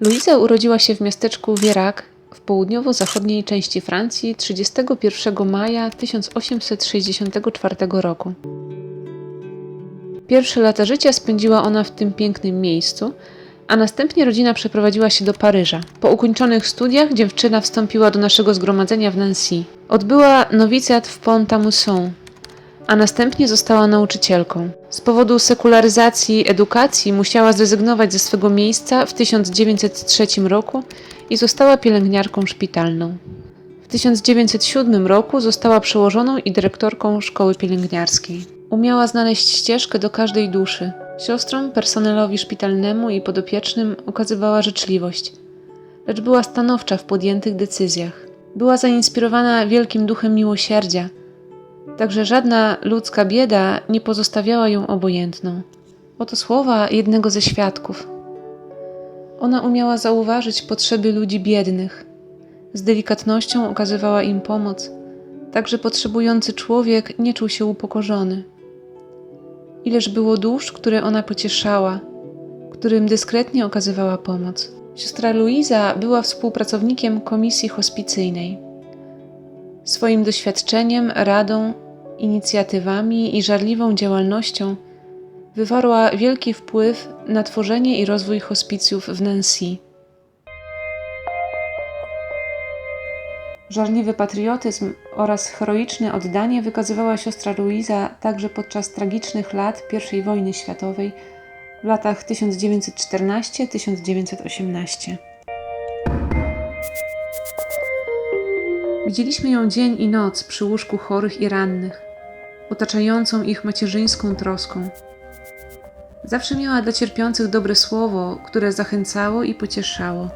Luiza urodziła się w miasteczku Vierac w południowo-zachodniej części Francji 31 maja 1864 roku. Pierwsze lata życia spędziła ona w tym pięknym miejscu, a następnie rodzina przeprowadziła się do Paryża. Po ukończonych studiach dziewczyna wstąpiła do naszego zgromadzenia w Nancy. Odbyła nowicjat w Pont-à-Mousson, a następnie została nauczycielką. Z powodu sekularyzacji edukacji musiała zrezygnować ze swego miejsca w 1903 roku i została pielęgniarką szpitalną. W 1907 roku została przełożoną i dyrektorką szkoły pielęgniarskiej. Umiała znaleźć ścieżkę do każdej duszy. Siostrom, personelowi szpitalnemu i podopiecznym okazywała życzliwość, lecz była stanowcza w podjętych decyzjach. Była zainspirowana wielkim duchem miłosierdzia, Także żadna ludzka bieda nie pozostawiała ją obojętną. Oto słowa jednego ze świadków. Ona umiała zauważyć potrzeby ludzi biednych. Z delikatnością okazywała im pomoc, tak że potrzebujący człowiek nie czuł się upokorzony. Ileż było dusz, które ona pocieszała, którym dyskretnie okazywała pomoc. Siostra Luiza była współpracownikiem komisji hospicyjnej. Swoim doświadczeniem, radą, inicjatywami i żarliwą działalnością wywarła wielki wpływ na tworzenie i rozwój hospicjów w Nancy. Żarliwy patriotyzm oraz heroiczne oddanie wykazywała siostra Luiza także podczas tragicznych lat I wojny światowej w latach 1914-1918. Widzieliśmy ją dzień i noc przy łóżku chorych i rannych, otaczającą ich macierzyńską troską. Zawsze miała dla cierpiących dobre słowo, które zachęcało i pocieszało.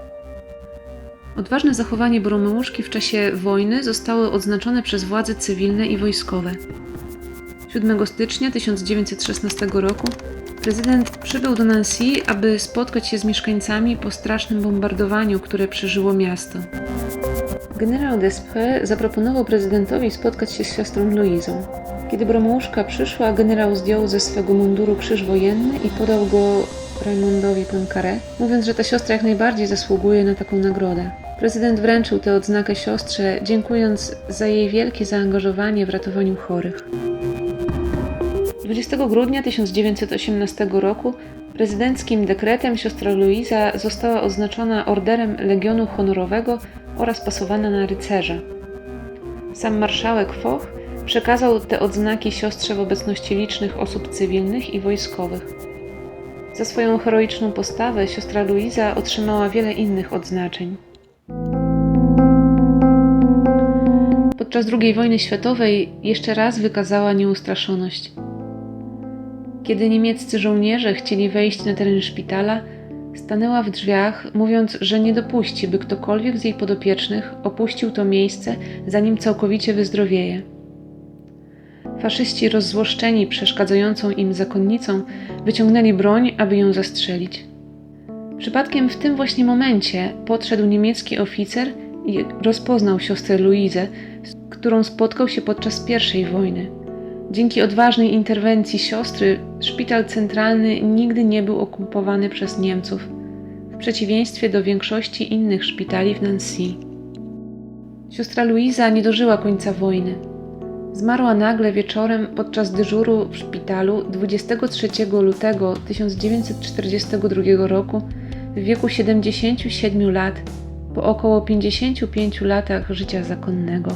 Odważne zachowanie Boromeuszki w czasie wojny zostało odznaczone przez władze cywilne i wojskowe. 7 stycznia 1916 roku prezydent przybył do Nancy, aby spotkać się z mieszkańcami po strasznym bombardowaniu, które przeżyło miasto. Generał Desprez zaproponował prezydentowi spotkać się z siostrą Luizą. Kiedy Bromuszka przyszła, generał zdjął ze swego munduru krzyż wojenny i podał go Raymondowi Poincaré, mówiąc, że ta siostra jak najbardziej zasługuje na taką nagrodę. Prezydent wręczył tę odznakę siostrze, dziękując za jej wielkie zaangażowanie w ratowaniu chorych. 20 grudnia 1918 roku prezydenckim dekretem siostra Luiza została oznaczona Orderem Legionu Honorowego oraz pasowana na rycerza. Sam marszałek Foch przekazał te odznaki siostrze w obecności licznych osób cywilnych i wojskowych. Za swoją heroiczną postawę siostra Luiza otrzymała wiele innych odznaczeń. Podczas II wojny światowej jeszcze raz wykazała nieustraszoność. Kiedy niemieccy żołnierze chcieli wejść na teren szpitala, stanęła w drzwiach, mówiąc, że nie dopuści, by ktokolwiek z jej podopiecznych opuścił to miejsce, zanim całkowicie wyzdrowieje. Faszyści rozzłoszczeni przeszkadzającą im zakonnicą wyciągnęli broń, aby ją zastrzelić. Przypadkiem w tym właśnie momencie podszedł niemiecki oficer i rozpoznał siostrę Luizę, z którą spotkał się podczas I wojny. Dzięki odważnej interwencji siostry, szpital centralny nigdy nie był okupowany przez Niemców, w przeciwieństwie do większości innych szpitali w Nancy. Siostra Luiza nie dożyła końca wojny. Zmarła nagle wieczorem podczas dyżuru w szpitalu 23 lutego 1942 roku w wieku 77 lat, po około 55 latach życia zakonnego.